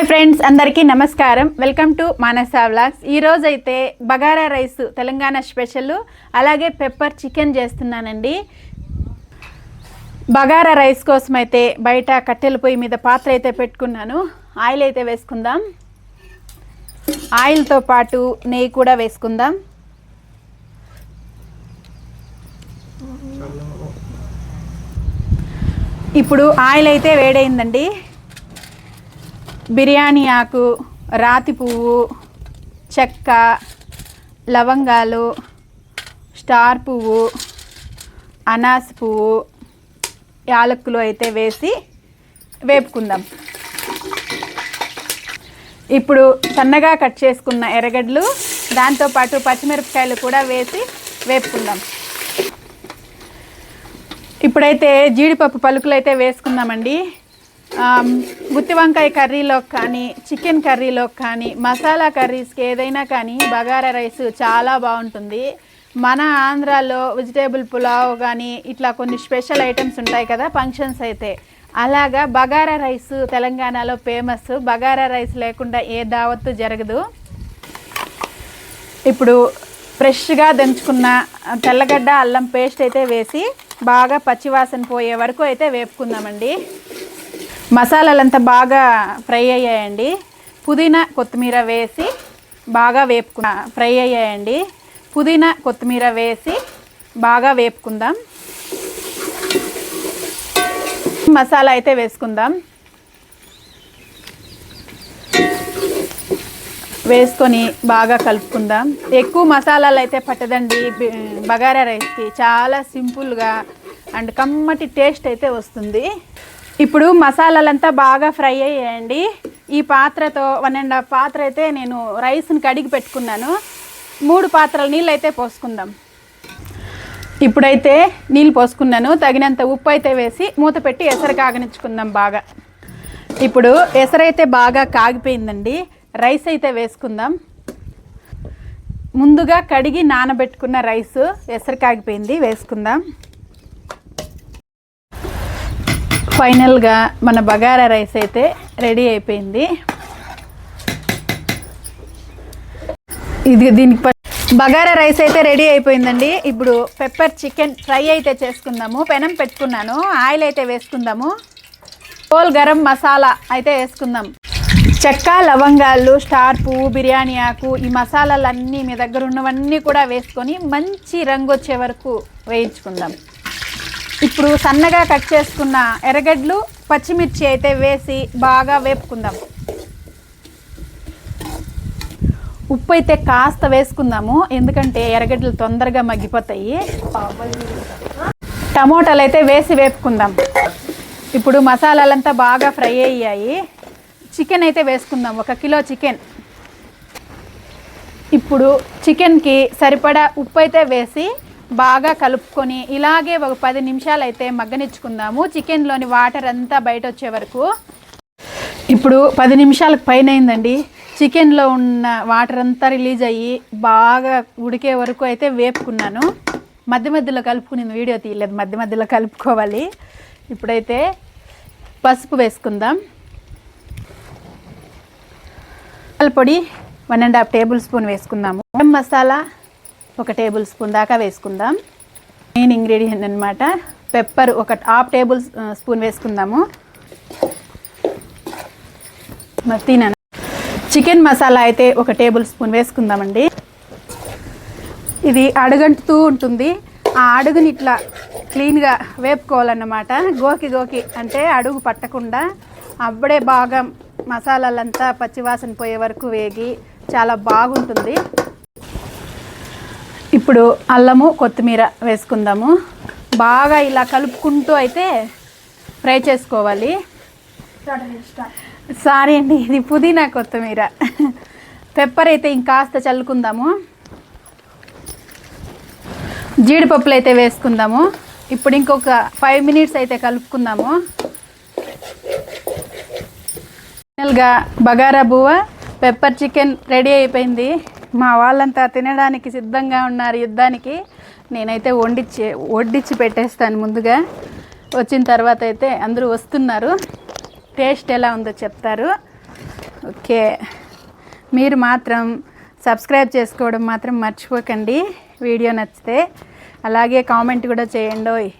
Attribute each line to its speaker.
Speaker 1: Hi friends అందరికీ నమస్కారం. Welcome to Manasa vlogs. ఈరోజు అయితే బగారా రైస్ తెలంగాణ స్పెషల్ అలాగే పెప్పర్ చికెన్ చేస్తున్నానండి. బగారా రైస్ కోసం అయితే బయట కట్టెల పొయ్యి మీద పాత్ర అయితే పెట్టుకున్నాను. ఆయిల్ అయితే వేసుకుందాం. ఆయిల్తో పాటు నెయ్యి కూడా వేసుకుందాం. ఇప్పుడు ఆయిల్ అయితే వేడైందండి. బిర్యానీ ఆకు రాతి పువ్వు చెక్క లవంగాలు స్టార్ పువ్వు అనాస్ పువ్వు యాలక్కులు అయితే వేసి వేపుకుందాం. ఇప్పుడు సన్నగా కట్ చేసుకున్న ఎర్రగడ్డలు దాంతోపాటు పచ్చిమిరపకాయలు కూడా వేసి వేపుకుందాం. ఇప్పుడైతే జీడిపప్పు పలుకులు అయితే వేసుకుందామండి. గుత్తి వంకాయ కర్రీలో కానీ చికెన్ కర్రీలో కానీ మసాలా కర్రీస్కి ఏదైనా కానీ బగారా రైస్ చాలా బాగుంటుంది. మన ఆంధ్రాలో వెజిటేబుల్ పులావ్ కానీ ఇట్లా కొన్ని స్పెషల్ ఐటమ్స్ ఉంటాయి కదా ఫంక్షన్స్ అయితే. అలాగా బగారా రైస్ తెలంగాణలో ఫేమస్. బగారా రైస్ లేకుండా ఏ దావత్తు జరగదు. ఇప్పుడు ఫ్రెష్గా దంచుకున్న తెల్లగడ్డ అల్లం పేస్ట్ అయితే వేసి బాగా పచ్చివాసన పోయే వరకు అయితే వేపుకుందామండి. మసాలాలంతా బాగా ఫ్రై అయ్యాయండి. పుదీనా కొత్తిమీర వేసి బాగా వేపుకున్నా ఫ్రై అయ్యాయండి. పుదీనా కొత్తిమీర వేసి బాగా వేపుకుందాం. మసాలా అయితే వేసుకుందాం. వేసుకొని బాగా కలుపుకుందాం. ఎక్కువ మసాలాలు అయితే పట్టదండి. బగారా రైస్కి చాలా సింపుల్గా అండ్ కమ్మటి టేస్ట్ అయితే వస్తుంది. ఇప్పుడు మసాలాలంతా బాగా ఫ్రై అయ్యాయండి. ఈ పాత్రతో వన్ అండ్ హాఫ్ పాత్ర అయితే నేను రైస్ని కడిగి పెట్టుకున్నాను. మూడు పాత్రల నీళ్ళు అయితే పోసుకుందాం. ఇప్పుడైతే నీళ్ళు పోసుకున్నాను. తగినంత ఉప్పు అయితే వేసి మూత పెట్టి ఎసరు కాగనిచ్చుకుందాం బాగా. ఇప్పుడు ఎసరైతే బాగా కాగిపోయిందండి. రైస్ అయితే వేసుకుందాం. ముందుగా కడిగి నానబెట్టుకున్న రైస్ ఎసరు కాగిపోయింది. వేసుకుందాం. ఫైనల్గా మన బగారా రైస్ అయితే రెడీ అయిపోయింది. ఇది దీనికి ప- బగారా రైస్ అయితే రెడీ అయిపోయిందండి. ఇప్పుడు పెప్పర్ చికెన్ ఫ్రై అయితే చేసుకుందాము. పెనం పెట్టుకున్నాను. ఆయిల్ అయితే వేసుకుందాము. హోల్ గరం మసాలా అయితే వేసుకుందాం. చెక్క లవంగాలు స్టార్ పువ్వు బిర్యానీ ఆకు ఈ మసాలాలన్నీ మీ దగ్గర ఉన్నవన్నీ కూడా వేసుకొని మంచి రంగు వచ్చే వరకు వేయించుకుందాం. ఇప్పుడు సన్నగా కట్ చేసుకున్న ఎర్రగడ్డలు పచ్చిమిర్చి అయితే వేసి బాగా వేపుకుందాం. ఉప్పు అయితే కాస్త వేసుకుందాము ఎందుకంటే ఎర్రగడ్డలు తొందరగా మగ్గిపోతాయి. టమోటాలు అయితే వేసి వేపుకుందాం. ఇప్పుడు మసాలాలంతా బాగా ఫ్రై అయ్యాయి. చికెన్ అయితే వేసుకుందాం ఒక కిలో చికెన్. ఇప్పుడు చికెన్కి సరిపడా ఉప్పు అయితే వేసి బాగా కలుపుకొని ఇలాగే ఒక పది నిమిషాలు అయితే మగ్గనిచ్చుకుందాము. చికెన్లోని వాటర్ అంతా బయట వచ్చే వరకు. ఇప్పుడు పది నిమిషాలకు పైన అయిందండి చికెన్లో ఉన్న వాటర్ అంతా రిలీజ్ అయ్యి బాగా ఉడికే వరకు అయితే వేపుకున్నాను. మధ్య మధ్యలో కలుపుకుని వీడియో తీయలేదు. మధ్య మధ్యలో కలుపుకోవాలి. ఇప్పుడైతే పసుపు వేసుకుందాం. మసాలా పొడి one and half tablespoon వేసుకుందాము. గరం మసాలా ఒక టేబుల్ స్పూన్ దాకా వేసుకుందాం. మెయిన్ ఇంగ్రీడియంట్ అనమాట పెప్పర్ ఒక హాఫ్ టేబుల్ స్పూన్ వేసుకుందాము. మరి తినను. చికెన్ మసాలా అయితే ఒక టేబుల్ స్పూన్ వేసుకుందామండి. ఇది అడుగంటుతూ ఉంటుంది. ఆ అడుగుని ఇట్లా క్లీన్గా వేపుకోవాలన్నమాట. గోకి గోకి అంటే అడుగు పట్టకుండా అప్పుడే బాగా మసాలాలంతా పచ్చివాసన పోయే వరకు వేగి చాలా బాగుంటుంది. ఇప్పుడు అల్లము కొత్తిమీర వేసుకుందాము. బాగా ఇలా కలుపుకుంటూ అయితే ఫ్రై చేసుకోవాలి. సారీ అండి ఇది పుదీనా కొత్తిమీర. పెప్పర్ అయితే ఇంకాస్త చల్లుకుందాము. జీడిపప్పులు అయితే వేసుకుందాము. ఇప్పుడు ఇంకొక ఫైవ్ మినిట్స్ అయితే కలుపుకుందాము. ఫైనల్గా బగారా బువ్వ పెప్పర్ చికెన్ రెడీ అయిపోయింది. మా వాళ్ళంతా తినడానికి సిద్ధంగా ఉన్నారు యుద్ధానికి. నేనైతే వండిచ్చి వడ్డిచ్చి పెట్టేస్తాను ముందుగా. వచ్చిన తర్వాత అయితే అందరూ వస్తున్నారు. టేస్ట్ ఎలా ఉందో చెప్తారు. ఓకే. మీరు మాత్రం సబ్స్క్రైబ్ చేసుకోవడం మాత్రం మర్చిపోకండి. వీడియో నచ్చితే అలాగే కామెంట్ కూడా చేయండి.